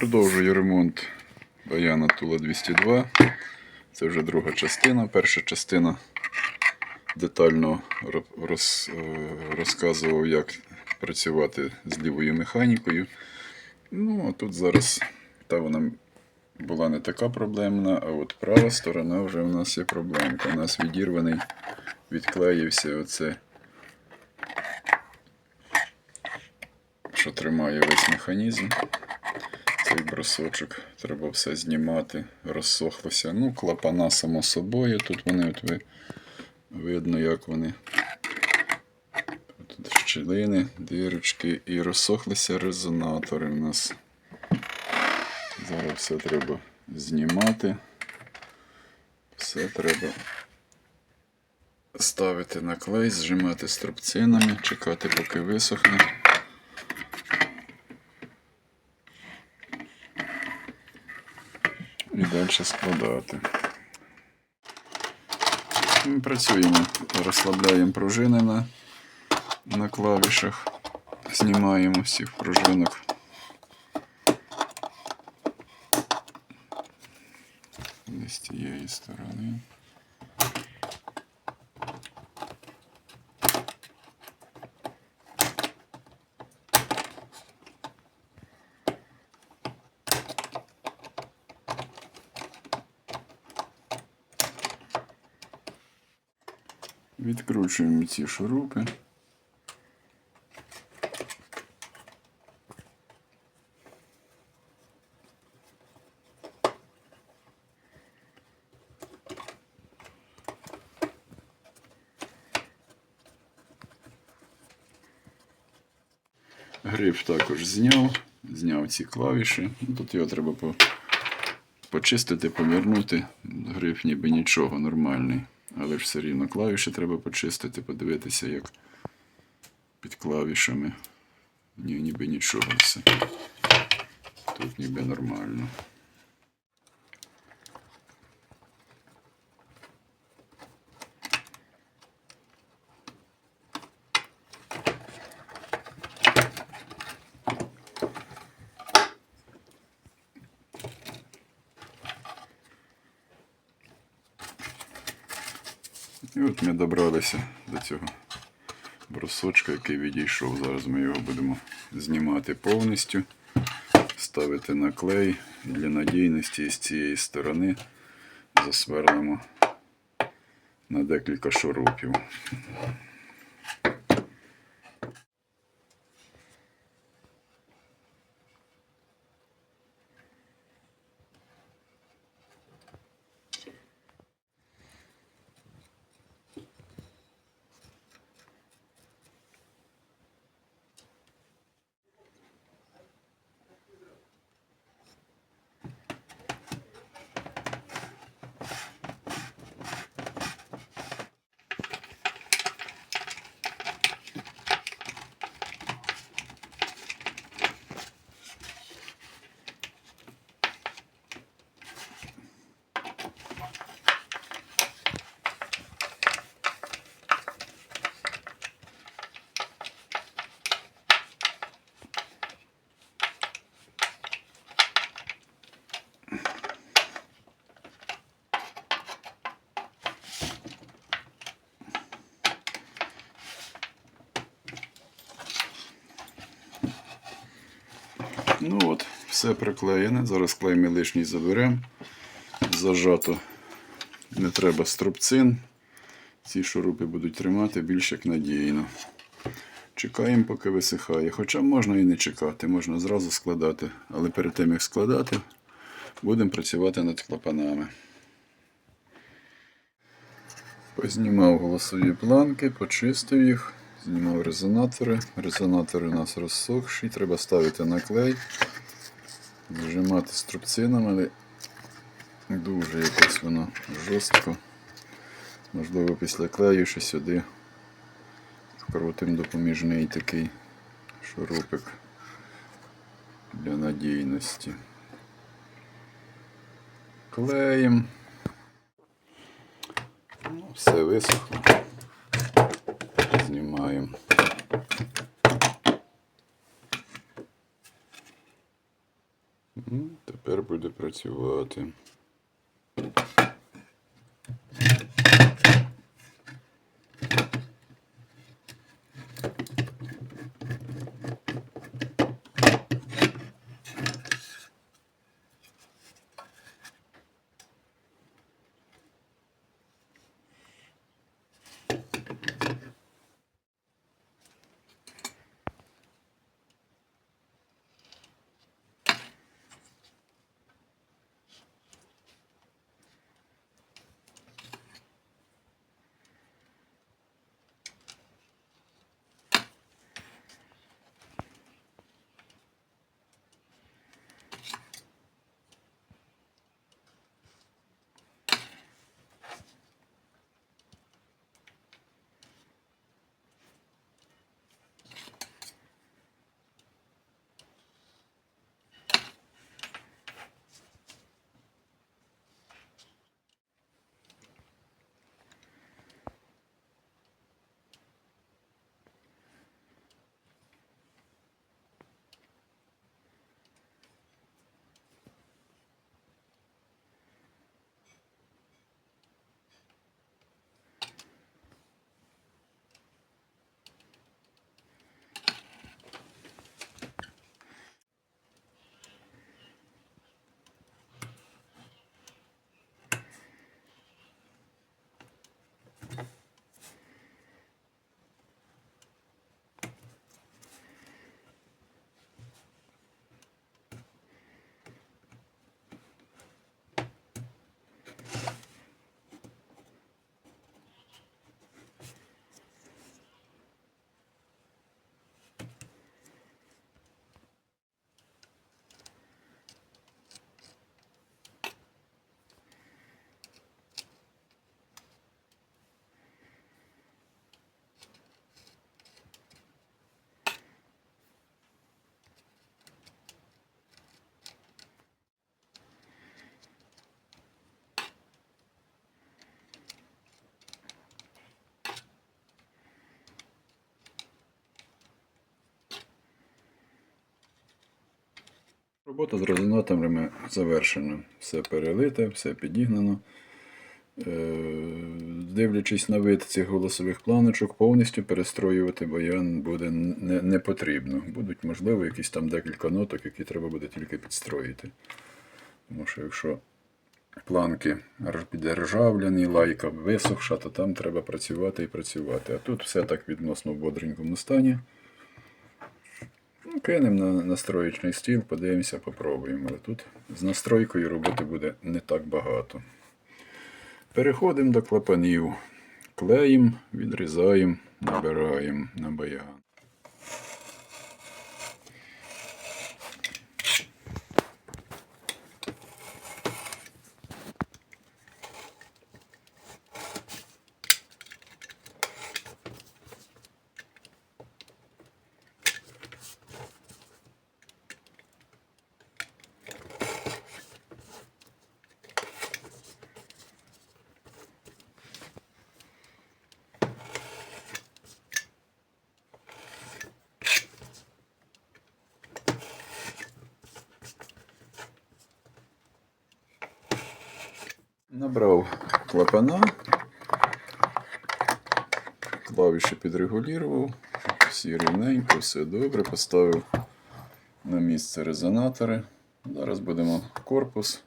Продовжую ремонт Баяна Тула 202. Це вже друга частина. Перша частина детально роз, е, розказував, як працювати з лівою механікою. Ну, а тут зараз та вона була не така проблемна, а от права сторона вже в нас є проблемка. У нас відірваний, відклеївся оце, що тримає весь механізм. Цей брусочок треба все знімати, розсохлося. Ну, клапана, само собою. Тут вони от ви, видно, як вони. Тут щілини, дірочки і розсохлися резонатори у нас. Зараз все треба знімати. Все треба ставити на клей, зжимати струбцинами, чекати, поки висохне. Далі складати. Ми працюємо, розслабляємо пружини на, на клавішах, знімаємо всіх пружинок. з тієї сторони. Відкручуємо ці шурупи. Гриф також зняв, зняв ці клавіші. Тут його треба по... почистити, помірнути. Гриф ніби нічого нормальний. Але ж все рівно клавіші треба почистити, подивитися, як під клавішами. Ні, ніби нічого все. Тут ніби нормально. От ми добралися до цього брусочка, який відійшов. Зараз ми його будемо знімати повністю, ставити на клей для надійності з цієї сторони засверлимо на декілька шурупів. Ну от, все приклеєне. Зараз клей ми лишній заберемо. Зажато не треба струбцин. Ці шурупи будуть тримати більш як надійно. Чекаємо, поки висихає. Хоча можна і не чекати, можна зразу складати. Але перед тим як складати, будемо працювати над клапанами. Познімав голосові планки, почистив їх, знімав резонатори. Резонатори у нас розсохші, треба ставити на клей, зжимати струбцинами, але дуже якось воно жорстко. Можливо, після клею ще сюди вкрутим допоміжний такий шурупик для надійності. Клеїм. Ну, все висохло. Знімаємо. Тепер буде працювати. Робота з резонаторами завершена. Все перелите, все підігнано. Е, Дивлячись на вид цих голосових планочок, повністю перестроювати баян буде не, не потрібно. Будуть, можливо, якісь там декілька ноток, які треба буде тільки підстроїти. Тому що якщо планки підржавляні, лайка висохша, то там треба працювати і працювати. А тут все так відносно в бодренькому стані. Кинемо на настроєчний стіл, подивимося, попробуємо. Але тут з настройкою роботи буде не так багато. Переходимо до клапанів. Клеїм, відрізаємо, набираємо на баян. Набрав клапана, клавіші підрегулював, всі рівненько, все добре, поставив на місце резонатори. Зараз будемо корпус.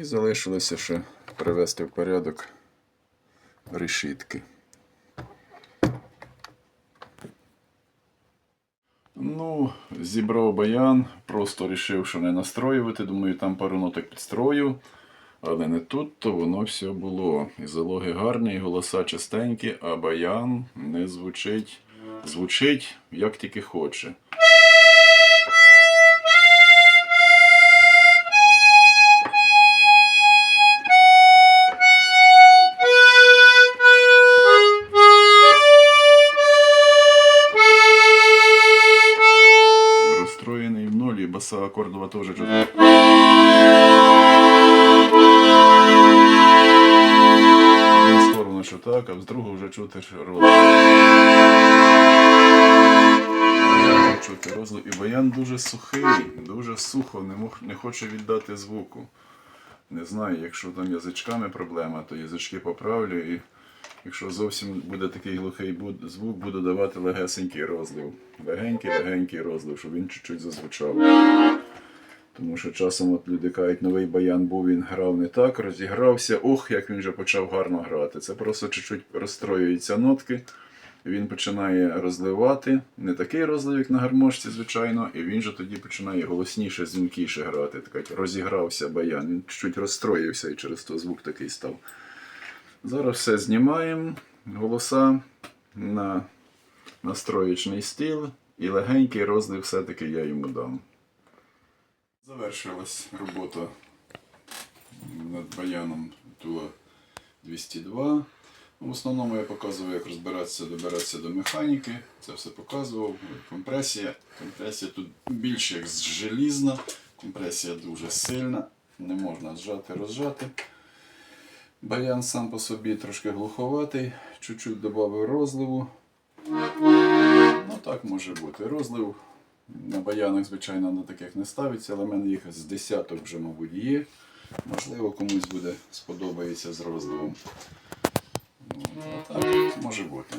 І залишилося ще привести в порядок решітки. Ну, зібрав баян, просто вирішив, що не настроювати. Думаю, там пару ноток підстрою. Але не тут, то воно все було. І залоги гарні, і голоса чистенькі, а баян не звучить. Звучить як тільки хоче. Розстроєний в нолі, баса акордова теж так, а в другу вже чути, що чути розлив. І баян дуже сухий, дуже сухо, не, мог, не хоче віддати звуку. Не знаю, якщо там язичками проблема, то язички поправлю і якщо зовсім буде такий глухий звук, буду давати легесенький розлив. Легенький, легенький розлив, щоб він чуть-чуть зазвучав. Тому що часом от люди кажуть, новий баян був, він грав не так, розігрався. Ох, як він вже почав гарно грати. Це просто чуть-чуть розстроюються нотки. Він починає розливати, не такий розлив, як на гармошці, звичайно, і він же тоді починає голосніше, дзвінкіше грати. Так розігрався баян. Він чуть розстроївся і через то звук такий став. Зараз все знімаємо, голоса на настроєчний стіл і легенький розлив все-таки я йому дам. Завершилась робота над баяном Тула 202. Ну, В основному я показував, як розбиратися, добиратися до механіки. Це все показував. Компресія. Компресія тут більш як желізна. Компресія дуже сильна. Не можна зжати, розжати. Баян сам по собі трошки глуховатий. Чуть-чуть додав розливу. Ну так може бути. Розлив на баянах, звичайно, на таких не ставиться, але в мене їх з десяток вже, мабуть, є. Можливо, комусь буде сподобається з розливом. Ну, так може бути.